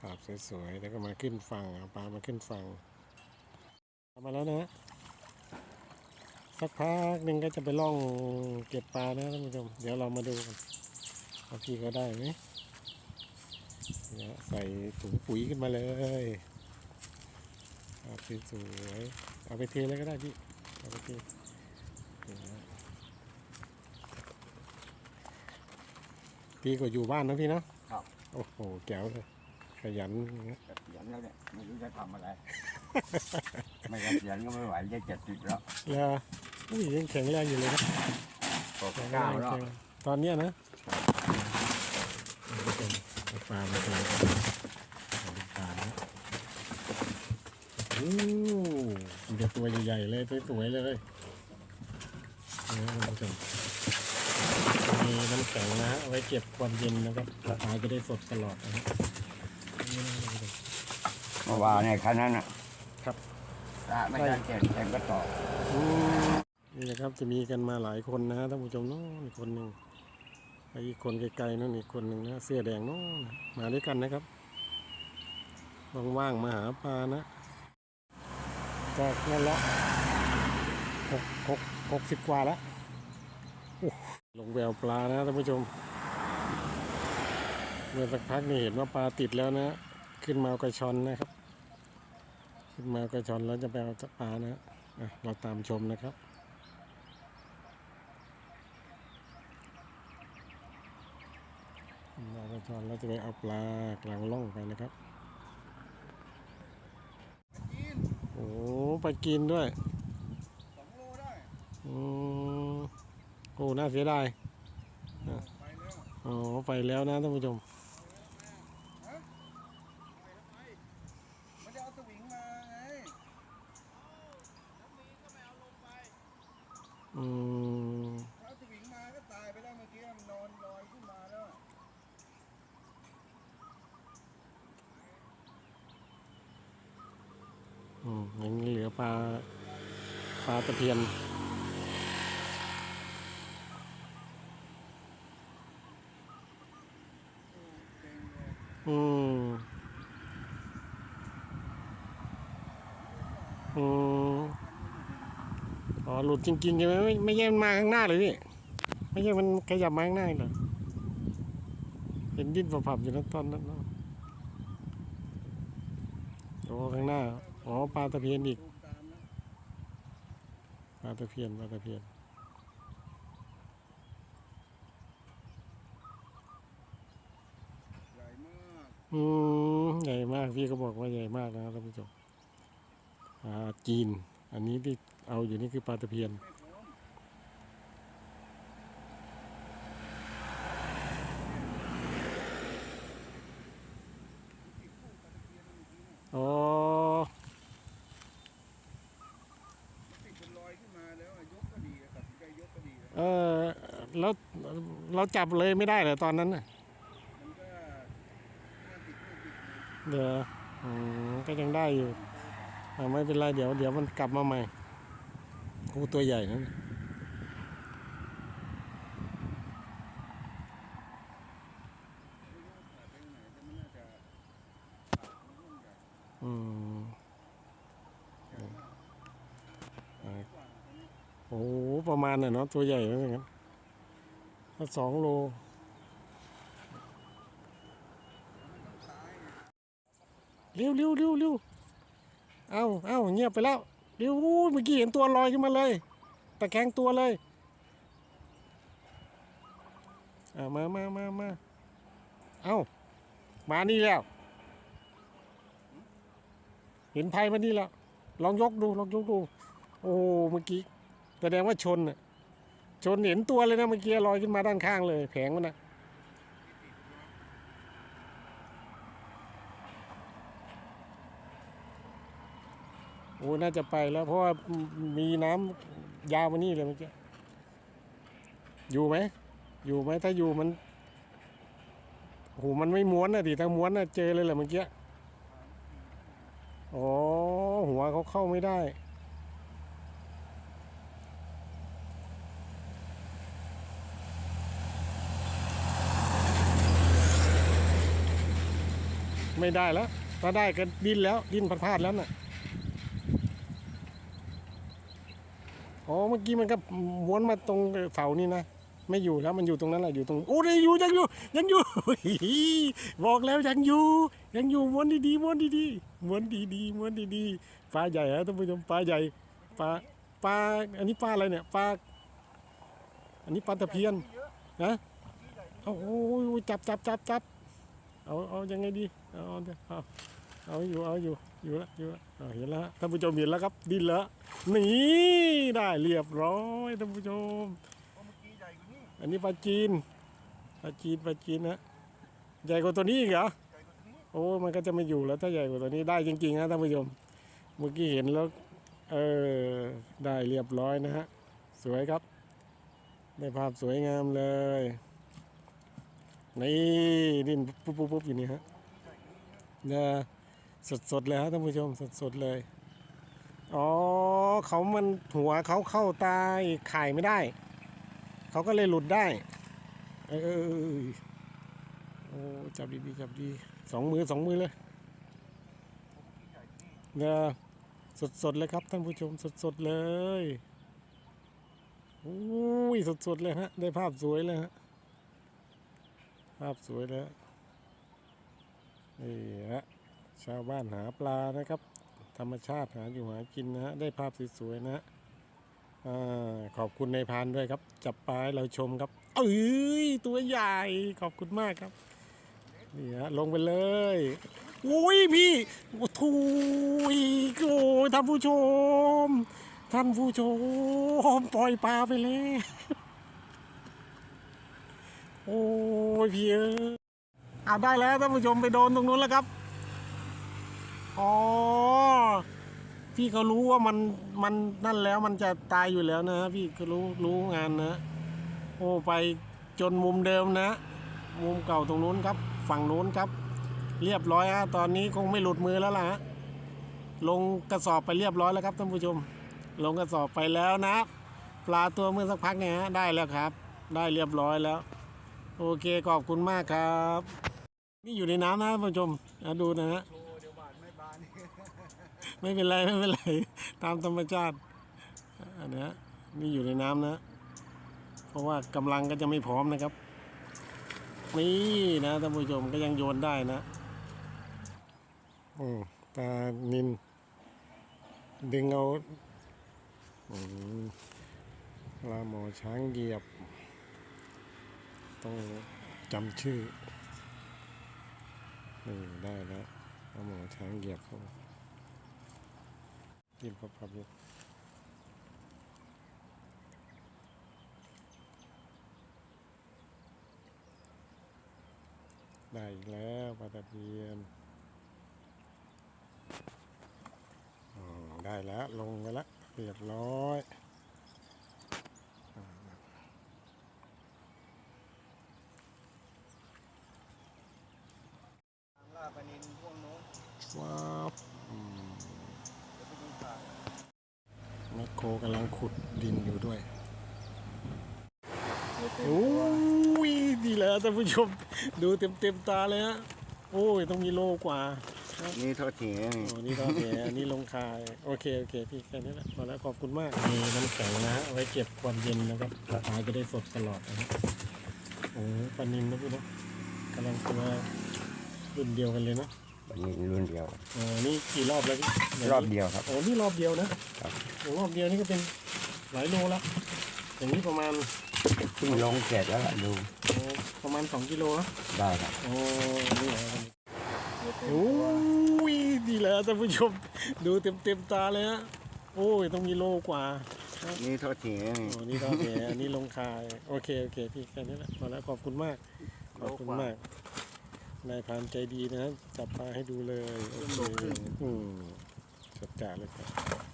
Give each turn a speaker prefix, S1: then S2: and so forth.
S1: ภาพสวยๆ แล้วก็มาขึ้นฝั่งเอาปลามาขึ้นฝั่งเอามาแล้วนะ สักพักหนึ่งก็จะไปล่องเก็บปลานะท่านผู้ชม เดี๋ยวเรามาดูกันว่าพี่เขาได้ไหมเนี่ยใส่ถุงปุ๋ยขึ้นมาเลยภาพสวยๆ เอาไปเทเลยก็ได้พี่ เอาไปเทนี่นะพี่ก็อยู่บ้านนะพี่เนาะ
S2: ครับ
S1: โอ้โหแจ๋วเลย ขยันอย่างเงี้ย
S2: เกษียณแล้วเนี่ยไม่รู้จะทำอะไร ไม่เกษียณก็ไม่ไหวจะเจ็ดสิบแล้ว
S1: แล้วอุ้ยยังแข็งแรงอยู่เลยนะ
S2: หก
S1: แข็งแร
S2: เก้างแล้ว
S1: แข็งตอนเนี้ยนะเอาปลามาตัวเอาปลานะโอ้เดี๋ยวตัวใหญ่ๆเลยสวยๆเลยนี่นะท่านผู้ชมมีน้ำแข็งนะเอาไว้เก็บความเย็นนะครับปลาจะได้สดตลอดนะครับนี่นะท่านผู้ชม
S2: เมื่อวานเนี่ยคันนั้นอะ
S1: ครับ
S2: ถ้าไม่ได้แข่งแข่งก็ต่อ
S1: อืมนี่นะครับจะมีกันมาหลายคนนะท่านผู้ชมโน้นอีกคนหนึ่งไอ้อีกคนไกลๆนั่นอีกคนหนึ่งนะเสื้อแดงโน้นมาด้วยกันนะครับว่างๆมาหาปลานะจากนั่นละหกหกหกสิบกว่าแล้วโอ้ลงแววปลานะท่านผู้ชม เมื่อสักพักนี่เห็นว่าปลาติดแล้วนะ ขึ้นมาเอากระชอนนะครับ ขึ้นมากระชอนแล้วจะไปเอาปลานะเราตามชมนะครับเราไปชอนเราจะไปเอาปลากลางล่องไปนะครับโอ้ไปกินด้วย
S3: สองโลได้
S1: อืมโอ้น่าเสียดายอ๋อไปแล้วนะท่านผู้ชม
S3: มันจะเอาสวิงมาไง
S1: อืม
S3: ถ้าเอาสวิงมาก็ตายไปแล้วเมื่อกี้มันนอนลอยขึ้นมาแล้ว
S1: อืมยังเหลือปลาปลาตะเพียนอืมอืมอ๋อ หลุดจริงๆใช่ไหมไม่ไม่ใช่มันมาข้างหน้าเลยพี่ไม่ใช่มันขยับมาข้างหน้าเหรอเห็นดิ้นผับๆอยู่นะตอนนั้นเนาะโอ้ข้างหน้าอ๋อปลาตะเพียนอีกปลาตะเพียนปลาตะเพียน
S3: ใหญ่มาก
S1: อืมใหญ่มากพี่ก็บอกว่าใหญ่มากนะท่านผู้ชมปลาจีน อันนี้ที่เอาอยู่นี่คือปลาตะเพียน
S3: ไม่พร้อม
S1: อ๋อ
S3: มันติดเป็นรอยขึ้นมาแล้วอะยกก็ดีอะตัดสินใจยกก็ดีอะ
S1: เออแล้วเราจับเลยไม่ได้เหรอตอนนั้นน่ะ
S3: มันก็ห้าสิบห้าสิบ
S1: เดี๋ยวอืมก็ยังได้อยู่อ่า ไม่เป็นไรเดี๋ยวเดี๋ยวมันกลับมาใหม่โอ้ตัวใหญ่นะอืมอ่าโอ้ประมาณน่ะเนาะตัวใหญ่แล้วอย่างนั้นถ้าสองโลเร็วเร็วเร็วเร็ว เอาเอาเงียบไปแล้วเร็วอู้เมื่อกี้เห็นตัวลอยขึ้นมาเลยตะแคงตัวเลยอ่ามามามามาเอามานี่แล้ว เห็นภัยมานี่แล้ว ลองยกดูลองยกดู โอ้เมื่อกี้แสดงว่าชนน่ะชนเห็นตัวเลยนะเมื่อกี้ลอยขึ้นมาด้านข้างเลย แผงมันนะ โอ้น่าจะไปแล้ว เพราะว่ามีน้ำยาวมานี่เลยเมื่อกี้ อยู่ไหม อยู่ไหมถ้าอยู่มันโอ้โหมันไม่ม้วนนะดิถ้าม้วนนะเจอเลยแหละเมื่อกี้อ๋อหัวเขาเข้าไม่ได้ไม่ได้แล้วถ้าได้ก็ดิ้นแล้ว ดิ้นพลาดแล้วน่ะ อ๋อเมื่อกี้มันก็วนมาตรงเสานี่นะไม่อยู่แล้วมันอยู่ตรงนั้นแหละอยู่ตรงโอ้ยอยู่ยังอยู่ ยังอยู่บอกแล้วยังอยู่ ยังอยู่ม้วนดีๆม้วนดีๆม้วนดีๆม้วนดีๆปลาใหญ่ฮะท่านผู้ชมปลาใหญ่ปลาปลาอันนี้ปลาอะไรเนี่ยปลาอันนี้ปลาตะเพียนนะเอาโอ้ยจับจับจับจับเอาเอายังไงดีเอาเอา เอาอยู่เอาอยู่อยู่ล้วอยู่ล้วเห็นแล้วฮะท่านผู้ชมเห็นแล้วครับดินแล้วนี่ได้เรียบร้อยท่านผู้ชม
S3: อัน
S1: นี้ปลาจีนปลาจีนปลาจีนนะใหญ่กว่าตัวนี้อีกเหรอโอ้มันก็จะไม่อยู่แล้วถ้าใหญ่กว่าตัวนี้ได้จริงๆนะท่านผู้ชมเมื่อกี้เห็นแล้วเออได้เรียบร้อยนะฮะสวยครับได้ภาพสวยงามเลยนี่ดินปุ๊บปุ๊บปุ๊บอยู่นี่ฮะเนี่ย สดๆเลยฮะท่านผู้ชมสดๆเลย อ๋อเขามันหัวเขาเข้าตาอีกไข่ไม่ได้ เขาก็เลยหลุดได้เออเออเออเออโอ้จับดีดีจับดีสองมือสองมือเลยเนี่ยสดๆเลยครับท่านผู้ชมสดๆเลยโอ้ยสดๆเลยฮะ ได้ภาพสวยเลยฮะ ภาพสวยเลยฮะนี่ฮะ ชาวบ้านหาปลานะครับ ธรรมชาติหาอยู่หากินนะฮะได้ภาพสวยๆนะฮะขอบคุณในพานด้วยครับ จับปลาให้เราชมครับ เอ้ยตัวใหญ่ขอบคุณมากครับนี่ฮะลงไปเลยโอ้ยพี่โอ้ทูยโอ้ท่านผู้ชม ท่านผู้ชมปล่อยปลาไปแล้วโอ้ยพี่เอ้ยเอาได้แล้วท่านผู้ชมไปโดนตรงนู้นแล้วครับ อ๋อ พี่เขารู้ว่ามันมันนั่นแล้วมันจะตายอยู่แล้วนะพี่ก็รู้รู้งานนะ โอ้ไปจนมุมเดิมนะ มุมเก่าตรงนู้นครับ ฝั่งนู้นครับ เรียบร้อยฮะตอนนี้คงไม่หลุดมือแล้วล่ะฮะลงกระสอบไปเรียบร้อยแล้วครับท่านผู้ชม ลงกระสอบไปแล้วนะ ปลาตัวเมื่อสักพักเนี่ยฮะได้แล้วครับ ได้เรียบร้อยแล้ว โอเคขอบคุณมากครับ นี่อยู่ในน้ำนะท่านผู้ชมอะดูนะฮะ
S3: โชว์เดี๋ยวบาดไม่บาน
S1: ไม่เป็นไรไม่เป็นไรตามธรรมชาติอันนี้นี่อยู่ในน้ำนะ เพราะว่ากำลังก็จะไม่พร้อมนะครับ นี่นะท่านผู้ชมก็ยังโยนได้นะอืมตานินดึงเอาอืมปลาหมอช้างเหยียบ ต้องจำชื่อนี่ได้แล้วปลาหมอช้างเหยียบเข้า กินพับพับอยู่ได้อีกแล้วปลาตะเพียนได้แล้วลงไปแล้วเรียบร้อย
S3: ทางล่าปลานินพวกโน้น
S1: ว้าวอืม
S3: เดี๋ยวไปดูทาง
S1: แมค โครกำลังขุดดินอยู่ด้วยโอ้ยดีแล้วท่านผู้ชมดูเต็มเต็มๆตาเลยฮะโอ้ยต้องมีโลกว่า
S2: นี่โทษทีนะนี่
S1: โอ้นี่ตอนแหอันนี้ลงคายโอเคโอเคพี่แค่นี้แหละพอแล้วขอบคุณมากมีน้ำแข็งนะฮะเอาไว้เก็บความเย็นนะครับปลาจะได้สดตลอดนะฮะโอ้ปลานินนะพี่เนาะกำลังตัวรุ่นเดียวกันเลยเนาะ
S2: วันนี้รุ่นเดียว
S1: โอ้นี่กี่รอบแล้วพี่
S2: รอบเดียวครับ
S1: โอ้นี่รอบเดียวนะครับ โอ้รอบเดียวนี่ก็เป็นหลายโลแล้วอย่างนี้ประมาณ
S2: เพิ่งลงเสร็จแล้วล่ะดู
S1: โอ้ประมาณสองกิโลนะ
S2: ได้ครับ
S1: โอ้นี่เหรอโอ้ยดีแล้วท่านผู้ชมดูเต็มเต็มๆตาเลยฮะโอ้ยต้องมีโลกว่า
S2: นี่โทษทีนะนี่
S1: โอ้นี่ตอนแหอันนี้ลงคาย โอเค โอเค พี่แค่นี้แหละพอแล้วขอบคุณมาก ขอบคุณมาก นายพรานใจดีนะ จับปลาให้ดูเลย โอเคอืมจัดการเลยครับ